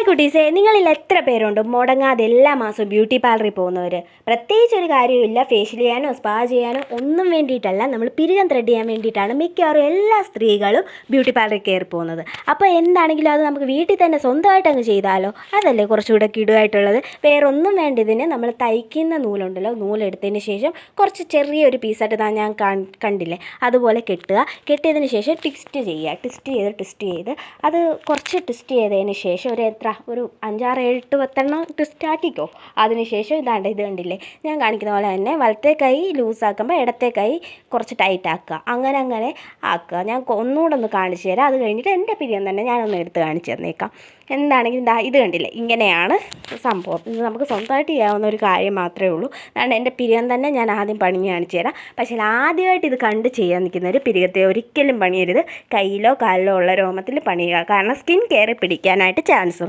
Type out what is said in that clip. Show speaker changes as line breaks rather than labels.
Hi കുട്ടീസേ നിങ്ങളിൽ എത്ര പേരുണ്ട്? മുടങ്ങാതെ എല്ലാ മാസവും ബ്യൂട്ടി പാർലറിൽ പോകുന്നവർ പ്രത്യേകിച്ച് ഒരു കാര്യമില്ല ഫേഷ്യൽ ചെയ്യാനോ സ്പാ ചെയ്യാനോ ഒന്നും വേണ്ടിയിട്ടല്ല. നമ്മൾ പിരികം ത്രെഡ് ചെയ്യാൻ വേണ്ടിയിട്ടാണ് മിക്കവാറും എല്ലാ സ്ത്രീകളും ബ്യൂട്ടി പാർലറിൽ കയറി പോകുന്നത്. അപ്പോൾ എന്താണെങ്കിലും അത് നമുക്ക് വീട്ടിൽ തന്നെ സ്വന്തമായിട്ട് അങ്ങ് ചെയ്താലോ? അതല്ലേ കുറച്ചുകൂടെ കിടുവായിട്ടുള്ളത്. വേറെ ഒന്നും വേണ്ട ഇതിന് നമ്മൾ തയ്ക്കുന്ന നൂലുണ്ടല്ലോ നൂലെടുത്തതിന് ശേഷം കുറച്ച് ചെറിയൊരു പീസായിട്ട് ഞാൻ കണ്ടില്ലേ? അതുപോലെ കെട്ടുക. കെട്ടിയതിന് ശേഷം ട്വിസ്റ്റ് ചെയ്യുക. ട്വിസ്റ്റ് ചെയ്ത് ട്വിസ്റ്റ് ചെയ്ത്. അത് കുറച്ച് ട്വിസ്റ്റ് ചെയ്തതിന് ശേഷം ഒരു എത്ര ഒരു അഞ്ചാറ് ഏഴെട്ട് പത്തെണ്ണം ട്വിസ്റ്റ് ആക്കിക്കോ അതിനുശേഷം ഇതാണ്ട് ഇത് കണ്ടില്ലേ? ഞാൻ കാണിക്കുന്ന പോലെ തന്നെ വലത്തെ കൈ ലൂസാക്കുമ്പോൾ ഇടത്തെ കൈ കുറച്ച് ടൈറ്റ് ആക്കുക. അങ്ങനെ അങ്ങനെ ആക്കുക. ഞാൻ ഒന്നുകൂടെ ഒന്ന് കാണിച്ചു തരാം. അത് കഴിഞ്ഞിട്ട് എന്റെ പിരിയം തന്നെ ഞാനൊന്ന് എടുത്ത് കാണിച്ചു തന്നേക്കാം. എന്താണെങ്കിലും ഇതാ ഇത് കണ്ടില്ലേ? ഇങ്ങനെയാണ് സംഭവം. ഇത് നമുക്ക് സ്വന്തമായിട്ട് ചെയ്യാവുന്ന ഒരു കാര്യം മാത്രമേ ഉള്ളൂ. അതുകൊണ്ട് എന്റെ പിരിയം തന്നെ ഞാൻ ആദ്യം പണിഞ്ഞ് കാണിച്ചു തരാം. പക്ഷേ ആദ്യമായിട്ട് ഇത് കണ്ട് ചെയ്യാൻ നിൽക്കുന്നവർ പിരികത്തെ ഒരിക്കലും പണിയരുത്. കയ്യിലോ കാലിലോ ഉള്ള രോമത്തിൽ പണിയുക. കാരണം സ്കിൻ കെയർ പിടിക്കാനായിട്ട് ചാൻസ്